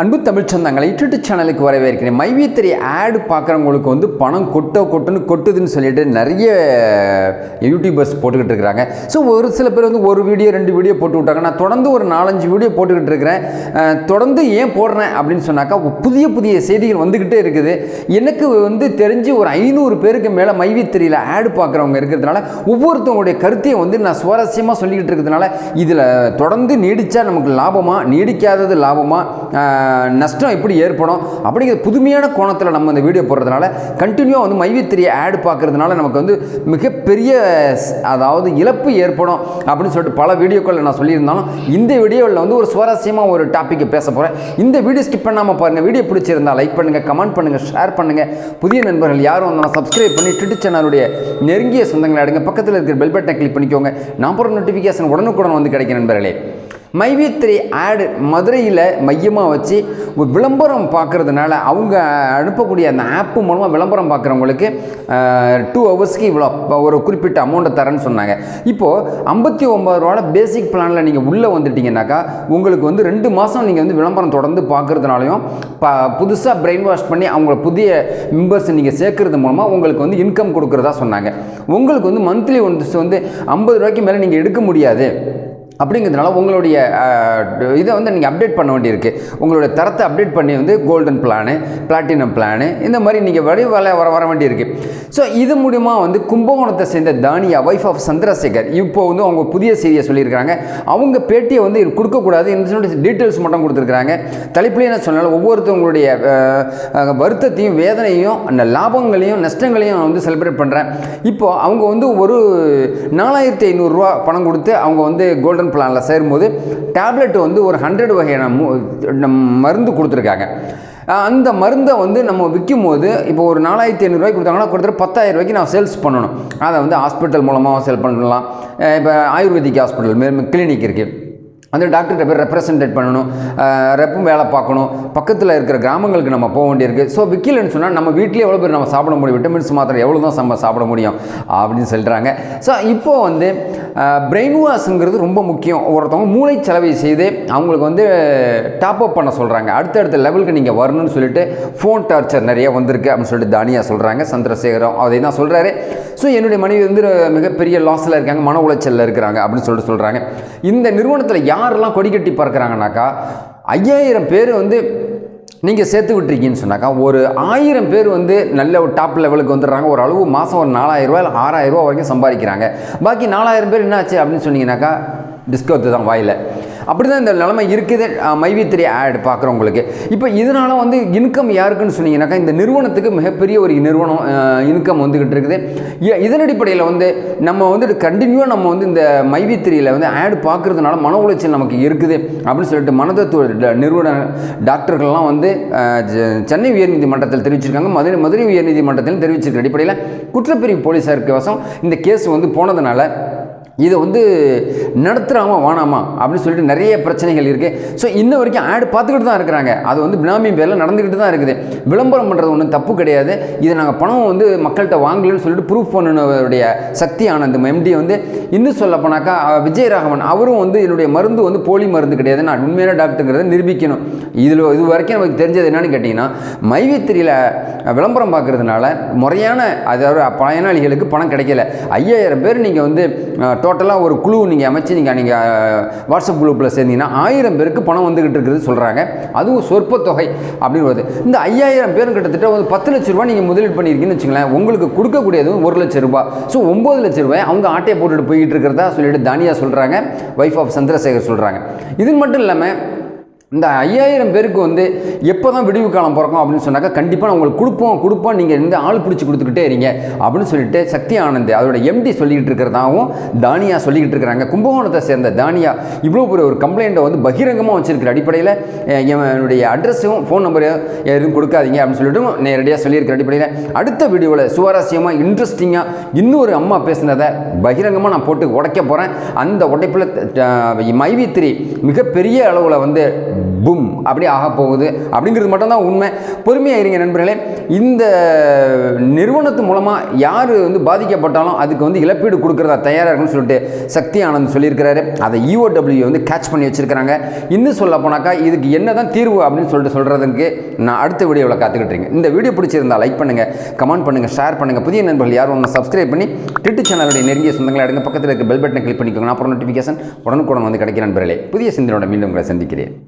அன்பு தமிழ் சொந்தங்களை யூடியூப் சேனலுக்கு வரவேற்கிறேன். மைவித்திரி ஆடு பார்க்குறவங்களுக்கு வந்து பணம் கொட்டோ கொட்டுன்னு கொட்டுதுன்னு சொல்லிட்டு நிறைய யூடியூபர்ஸ் போட்டுக்கிட்டு இருக்கிறாங்க ஸோ ஒரு சில பேர் வந்து ஒரு வீடியோ ரெண்டு வீடியோ போட்டு விட்டாங்க. நான் தொடர்ந்து ஒரு நாலஞ்சு வீடியோ போட்டுக்கிட்டு இருக்கிறேன். தொடர்ந்து ஏன் போடுறேன் அப்படின்னு சொன்னாக்கா புதிய புதிய செய்திகள் வந்துக்கிட்டே இருக்குது. எனக்கு வந்து தெரிஞ்சு ஒரு ஐநூறு பேருக்கு மேலே மைவித்திரியில் ஆடு பார்க்குறவங்க இருக்கிறதுனால ஒவ்வொருத்தவங்களுடைய கருத்தையும் வந்து நான் சுவாரஸ்யமாக சொல்லிக்கிட்டு இருக்கிறதுனால இதில் தொடர்ந்து நீடித்தா நமக்கு லாபமாக நீடிக்காதது லாபமாக நஷ்டம் எப்படி ஏற்படும் அப்படிங்கிற புதுமையான கோணத்தில் நம்ம இந்த வீடியோ போடுறதுனால கண்டினியூவாக வந்து மைவித்திரி ஆடு பார்க்கறதுனால நமக்கு வந்து மிகப்பெரிய அதாவது இழப்பு ஏற்படும் அப்படின்னு சொல்லிட்டு பல வீடியோக்களில் நான் சொல்லியிருந்தாலும் இந்த வீடியோவில் வந்து ஒரு சுவாரஸ்யமாக ஒரு டாப்பிக்கை பேச போகிறேன் இந்த வீடியோ ஸ்கிப் பண்ணாமல் பாருங்கள் வீடியோ பிடிச்சிருந்தா லைக் பண்ணுங்கள் கமெண்ட் பண்ணுங்கள் ஷேர் பண்ணுங்கள் புதிய நண்பர்கள் யாரும் வந்தாலும் சப்ஸ்கிரைப் பண்ணி ட்விட்டர் சேனலுடைய நெருங்கிய சொந்தங்களை அடுங்க. பக்கத்தில் இருக்கிற பெல் பட்டனை கிளிக் பண்ணிக்கோங்க. நான் போகிற நோட்டிஃபிகேஷன் உடனுக்குடன் வந்து கிடைக்கும் நண்பர்களே. மைவித்திரி ஆடு மதுரையில் மையமாக வச்சு விளம்பரம் பார்க்குறதுனால அவங்க அனுப்பக்கூடிய அந்த ஆப்பு மூலமாக விளம்பரம் பார்க்குறவங்களுக்கு டூ ஹவர்ஸ்க்கு இவ்வளோ ஒரு குறிப்பிட்ட அமௌண்ட்டை தரேன்னு சொன்னாங்க. இப்போது ஐம்பத்தி ஒம்பது ரூபாய் பேசிக் பிளானில் நீங்கள் உள்ளே வந்துட்டீங்கன்னாக்கா உங்களுக்கு வந்து ரெண்டு மாதம் நீங்கள் வந்து விளம்பரம் தொடர்ந்து பார்க்குறதுனாலையும் ப புதுசாக பிரெயின் வாஷ் பண்ணி அவங்கள புதிய மெம்பர்ஸை நீங்கள் சேர்க்குறது மூலமாக உங்களுக்கு வந்து இன்கம் கொடுக்குறதா சொன்னாங்க. உங்களுக்கு வந்து மந்த்லி ஒன்ஸ் வந்து ஐம்பது ரூபாய்க்கு மேலே நீங்கள் எடுக்க முடியாது. அப்படிங்கிறதுனால உங்களுடைய இதை வந்து நீங்கள் அப்டேட் பண்ண வேண்டியிருக்கு. உங்களுடைய தரத்தை அப்டேட் பண்ணி வந்து கோல்டன் பிளானு பிளாட்டினம் பிளானு இந்த மாதிரி நீங்கள் வழி வர வர வர வேண்டியிருக்கு. ஸோ இது மூலிமா வந்து கும்பகோணத்தை சேர்ந்த தானியா ஒய்ஃப் ஆஃப் சந்திரசேகர் இப்போ வந்து அவங்க புதிய செய்தியை சொல்லியிருக்காங்க அவங்க பேட்டியை வந்து கொடுக்கக்கூடாது இன்சூரன்ஸ் டீட்டெயில்ஸ் மட்டும் கொடுத்துருக்காங்க தலைப்புலேயே என்ன சொன்னாலும் ஒவ்வொருத்தவங்களுடைய வருத்தத்தையும் வேதனையும் அந்த லாபங்களையும் நஷ்டங்களையும் நான் வந்து செலிப்ரேட் பண்ணுறேன் இப்போது அவங்க வந்து ஒரு நாலாயிரத்தி ஐநூறுரூவா பணம் கொடுத்து அவங்க வந்து கோல்டன் பிளானில் சேரும்போது டேப்லெட் வந்து ஒரு ஹண்ட்ரட் வகையான மு- மருந்து கொடுத்துருக்காங்க. அந்த மருந்தை வந்து நம்ம விற்கும் போது இப்போ ஒரு நாலாயிரத்தி ஐநூறுரூவாய்க்கு கொடுத்தாங்கன்னா கொடுத்துட்டு பத்தாயிரம் ரூபாய்க்கு நான் சேல்ஸ் பண்ணணும். அதை வந்து ஹாஸ்பிட்டல் மூலமாக சேல் பண்ணலாம். இப்போ ஆயுர்வேதிக் ஹாஸ்பிட்டல் கிளினிக் இருக்குது அந்த டாக்டர்கிட்ட போய் ரெப்ரசன்டேட் பண்ணணும். ரெப்பும் வேலை பார்க்கணும். பக்கத்தில் இருக்கிற கிராமங்களுக்கு நம்ம போக வேண்டியிருக்கு. ஸோ விற்கலன்னு சொன்னால் நம்ம வீட்டிலே எவ்வளோ பேர் நம்ம சாப்பிட முடியும்? விட்டமின்ஸ் மாத்திரம் எவ்வளோ தான் நம்ம சாப்பிட முடியும்? அப்படின்னு சொல்கிறாங்க ஸோ இப்போது வந்து பிரெயின் வாஷ்ங்கிறது ரொம்ப முக்கியம். ஒருத்தவங்க மூளை செலவை செய்து அவங்களுக்கு வந்து டாப் அப் பண்ண சொல்கிறாங்க அடுத்தடுத்த லெவலுக்கு நீங்கள் வரணும்னு சொல்லிட்டு ஃபோன் டார்ச்சர் நிறைய வந்திருக்கு அப்படின்னு சொல்லிட்டு தானியா சொல்கிறாங்க சந்திரசேகரம் அதை தான் சொல்கிறாரு ஸோ என்னுடைய மனைவி வந்து மிகப்பெரிய லாஸில் இருக்காங்க மன உளைச்சலில் இருக்கிறாங்க அப்படின்னு சொல்லிட்டு சொல்கிறாங்க இந்த நிறுவனத்தில் யாரெல்லாம் கொடி கட்டி பறக்கிறாங்கனாக்கா ஐயாயிரம் பேர் வந்து நீங்கள் சேர்த்து விட்டுருக்கீங்கன்னு சொன்னாக்கா ஒரு ஆயிரம் பேர் வந்து நல்ல ஒரு டாப் லெவலுக்கு வந்துடுறாங்க. ஒரு அளவு மாதம் ஒரு நாலாயிரரூவா இல்லை ஆறாயிரம் வரைக்கும் சம்பாதிக்கிறாங்க. பாக்கி நாலாயிரம் பேர் என்ன ஆச்சு அப்படின்னு சொன்னீங்கன்னாக்கா டிஸ்கவுண்ட் தான் வாயில். அப்படி தான் இந்த நிலைமை இருக்குது. மைவித்திரி ஆட் பார்க்குறவங்களுக்கு. இப்போ இதனால வந்து இன்கம் யாருக்குன்னு சொன்னீங்கன்னாக்கா இந்த நிறுவனத்துக்கு மிகப்பெரிய ஒரு நிறுவனம் இன்கம் வந்துக்கிட்டு இருக்குது. இதன் அடிப்படையில் வந்து நம்ம வந்து கண்டினியூவாக நம்ம வந்து இந்த மைவித்திரியில் வந்து ஆட் பார்க்குறதுனால மன உளைச்சல் நமக்கு இருக்குது அப்படின்னு சொல்லிட்டு மனதத்துவ ட- நிறுவன டாக்டர்கள்லாம் வந்து சென்னை உயர்நீதிமன்றத்தில் தெரிவிச்சிருக்காங்க. மதுரை மதுரை உயர்நீதிமன்றத்திலும் தெரிவிச்சிருக்க அடிப்படையில் குற்றப்பிரிவு போலீஸாருக்கு வசம் இந்த கேஸ் வந்து போனதுனால இதை வந்து நடத்துகிறாமா வானாமா அப்படின்னு சொல்லிட்டு நிறைய பிரச்சனைகள் இருக்குது ஸோ இன்ன வரைக்கும் ஆடு பார்த்துக்கிட்டு தான் இருக்கிறாங்க. அது வந்து பினாமி பேரில் நடந்துக்கிட்டு தான் இருக்குது. விளம்பரம் பண்ணுறது ஒன்றும் தப்பு கிடையாது. இதை நாங்கள் பணம் வந்து மக்கள்கிட்ட வாங்கலன்னு சொல்லிட்டு ப்ரூஃப் பண்ணுனவருடைய சக்தி ஆனந்த் எம்டி வந்து இன்னும் சொல்ல போனாக்கா அஹ், விஜயராகவன் அவரும் வந்து என்னுடைய மருந்து வந்து போலி மருந்து கிடையாது. நான் உண்மையான டாக்டருங்கிறத நிரூபிக்கணும். இதில் இது வரைக்கும் நமக்கு தெரிஞ்சது என்னன்னு கேட்டிங்கன்னா மைவித்திரியில் விளம்பரம் பார்க்கறதுனால முறையான அதாவது பயனாளிகளுக்கு பணம் கிடைக்கல. ஐயாயிரம் பேர் நீங்கள் வந்து டோட்டலாக ஒரு குழு நீங்கள் அமைச்சு நீங்கள் நீங்கள் வாட்ஸ்அப் குரூப்பில் சேர்ந்தீங்கன்னா ஆயிரம் பேருக்கு பணம் வந்துக்கிட்டு இருக்குது சொல்கிறாங்க அதுவும் சொற்ப தொகை அப்படின்னு வருது இந்த ஐயாயிரம் பேரும் கிட்டத்தட்ட ஒரு பத்து லட்ச ரூபாய் நீங்கள் முதலீடு பண்ணியிருக்கீங்கன்னு வச்சுங்களேன் உங்களுக்கு கொடுக்கக்கூடியது ஒரு லட்ச ரூபாய். ஸோ ஒம்பது லட்ச ரூபாய் அவங்க ஆட்டையை போட்டுட்டு போய்கிட்டு இருக்கிறதா சொல்லிட்டு தானியா சொல்கிறாங்க ஒய்ஃப் ஆஃப் சந்திரசேகர் சொல்கிறாங்க இது மட்டும் இல்லாமல் இந்த ஐயாயிரம் பேருக்கு வந்து எப்போ தான் விடிவு காலம் பிறக்கும் அப்படின்னு சொன்னாக்கா கண்டிப்பாக நான் உங்களுக்கு கொடுப்போம் கொடுப்போம் நீங்கள் வந்து ஆள் பிடிச்சி கொடுத்துக்கிட்டே இருங்க அப்படின்னு சொல்லிட்டு சக்தி ஆனந்த் அதோட எம்டி சொல்லிக்கிட்டு இருக்கிறதாகவும் தானியா சொல்லிக்கிட்டு இருக்கிறாங்க. கும்பகோணத்தை சேர்ந்த தானியா இவ்வளோ பெரிய ஒரு கம்ப்ளைண்ட்டை வந்து பகிரங்கமாக வச்சிருக்கிற அடிப்படையில் என்னுடைய அட்ரஸும் ஃபோன் நம்பரையும் எதுவும் கொடுக்காதீங்க அப்படின்னு சொல்லிட்டு நேரடியாக சொல்லியிருக்கிற அடிப்படையில். அடுத்த வீடியோவில் சுவாரஸ்யமாக இன்ட்ரெஸ்டிங்காக இன்னொரு அம்மா பேசுனதை பகிரங்கமாக நான் போட்டு உடைக்க போகிறேன் அந்த உடைப்பில் மைவித்திரி மிகப்பெரிய அளவில் வந்து பும் அப்படி ஆக போகுது. அப்படிங்கிறது மட்டும்தான் உண்மை. பொறுமையாக இருங்க நண்பர்களே. இந்த நிறுவனத்து மூலமாக யார் வந்து பாதிக்கப்பட்டாலும் அதுக்கு வந்து இழப்பீடு கொடுக்குறதா தயாராக இருக்குன்னு சொல்லிட்டு சக்தி ஆனந்த் சொல்லியிருக்கிறாரு. அதை இஓடபிள்யூ வந்து கேட்ச் பண்ணி வச்சிருக்கிறாங்க. இன்னும் சொல்ல போனாக்கா இதுக்கு என்ன தான் தீர்வு அப்படின்னு சொல்லிட்டு சொல்கிறதுக்கு நான் அடுத்த வீடியோவில் காத்துக்கிட்டுருங்க இந்த வீடியோ பிடிச்சிருந்தா லைக் பண்ணுங்கள் கமெண்ட் பண்ணுங்கள் ஷேர் பண்ணுங்கள் புதிய நண்பர்கள் யாரும் ஒன்று சப்ஸ்கிரைப் பண்ணி ட்விட்டர் சேனலுடைய நெருங்கிய சொந்தங்களை எடுங்க பக்கத்தில் இருக்க பெல் பட்டனை கிளிக் பண்ணிக்கோங்க. நான் அப்புறம் நோட்டிஃபிகேஷன் உடனுக்குடன் வந்து கிடைக்கிற நண்பர்களே. புதிய சிந்தனையோட மீண்டும் உங்களை சந்திக்கிறேன்.